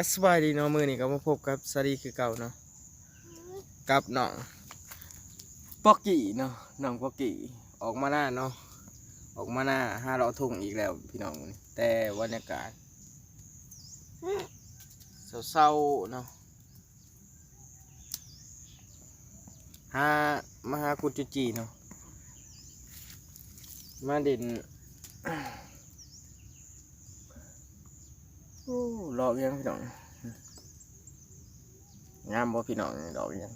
ก็สบายดีเนาะมือนี้ก็มาพบกับสารีคือเก่าเนาะกับน้องปอกกี้เนาะน้องปอกกี้ออกมาหน้าเนาะออกมาหน้าห้าเราทุ่งอีกแล้วพี่น้องแต่บรรยากาศเศร้าๆเนาะหามาหากุจุจีเนาะมาเด่น ดอกยังพี่น้องงามบ่พี่น้องนี่ดอกยัง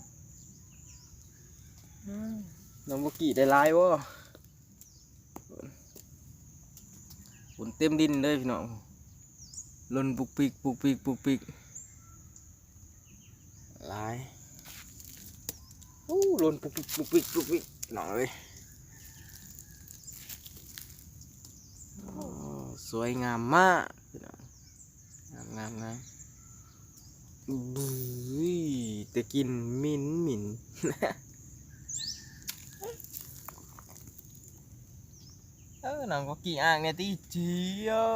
อืมน้องบุกี้ได้หลายวะฝนเต็มดินเลยพี่น้องหล่นปุกปิกปุกปิกปุกปิกหลายโอ้หล่นปุกปิกปุกปิกปุกปิกพี่น้องเลยโอ้สวยงามมากพี่ น้องงามงามงามบุ้ยแต่กินมินมินเออน้องก็กี่อ่างเนี่ยตีเจียว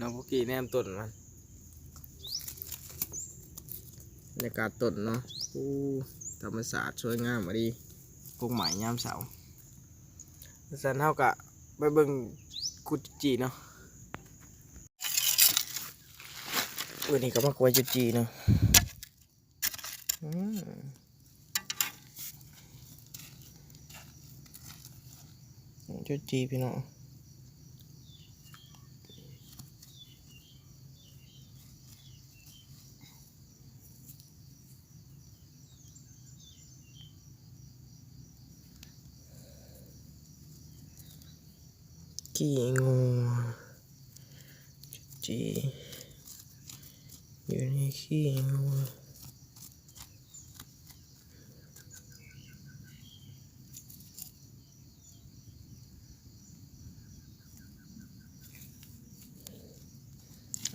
น้องก็กี่แนมต้นมัน บรรยากาศต้นเนาะอู้ธรรมศาสตร์สวยงามมาดีกงหมายยามเสาสันเท่ากับไปเบิ่งกุจจีเนาะวันนี้ก็มากวยจุจีเนาะจุจีพี่น้อง กี่งูจุจีอยู่ในขี้งู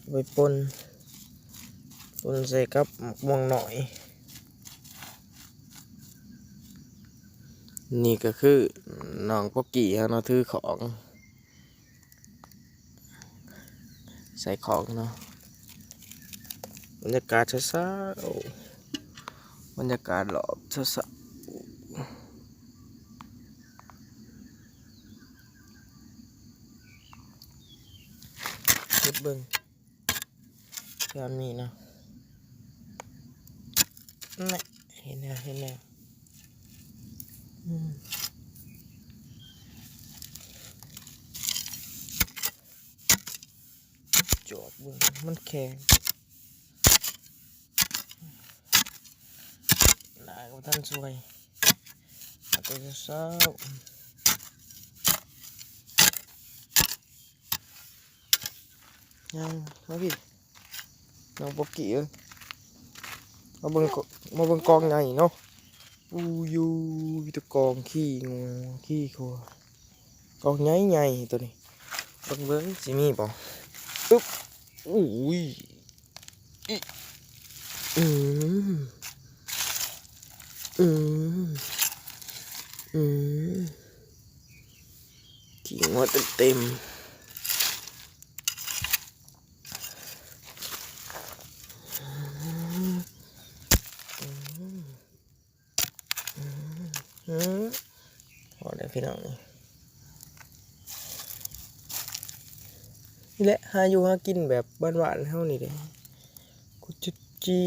ไปปนปนใส่กับหมกม่วงหน่อย นี่ก็คือน้องปอกกี้เขาเนาะถือของ ใส่ของเนาะบรรยากาศช้าๆบรรยากาศหลอบช้าๆคิดเบิ่งยามนี้เนาะนี่เห็นแล้วเห็นแล้วอืม จอดเบิ่ง มันแข็งหนาก็ท่านสวยอาจจะเศร้ายังมาพี่น้องปกกี้เอ้ยมาเบิ่งกมาเบิ่งกองใหญ่เนาะอู้ยูมีแตะกองขี้งูขี้ขัวกองใหญ่ใหญ่ๆตัวนี้เบิ่งเบิ่งสิมีบ่ อุ้ยอืมอืมอืมกิ่งว่าเต็มพอได้พี่น้องนี่ นี่แหละหาอยู่หากินแบบบ้านหวานๆเท่านี้เลยกุจุจี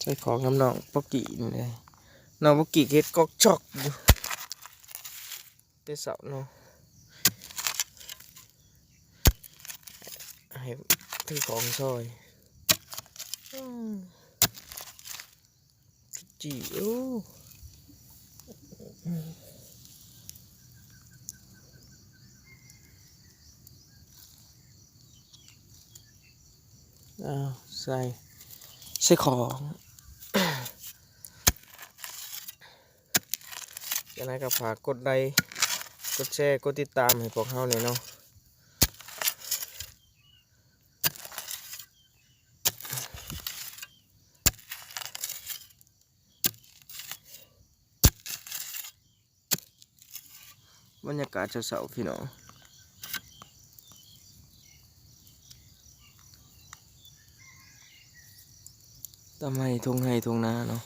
ใช้ของน้ำน้องปอกกี้นี่เลยน้องปอกกี้เก็ดกอกจอกอยู่เตเสาเนาะให้ถือของซอยอืมกุจีโอ้ อ้าวใส่ใส่ของยังไงก็ฝากกดไลค์กดแชร์ กดติดตามให้พวกเขาหน่อยเนาะ บรรยากาศเช้าๆพี่น้องทำไมทงให้ทงนาเนาะ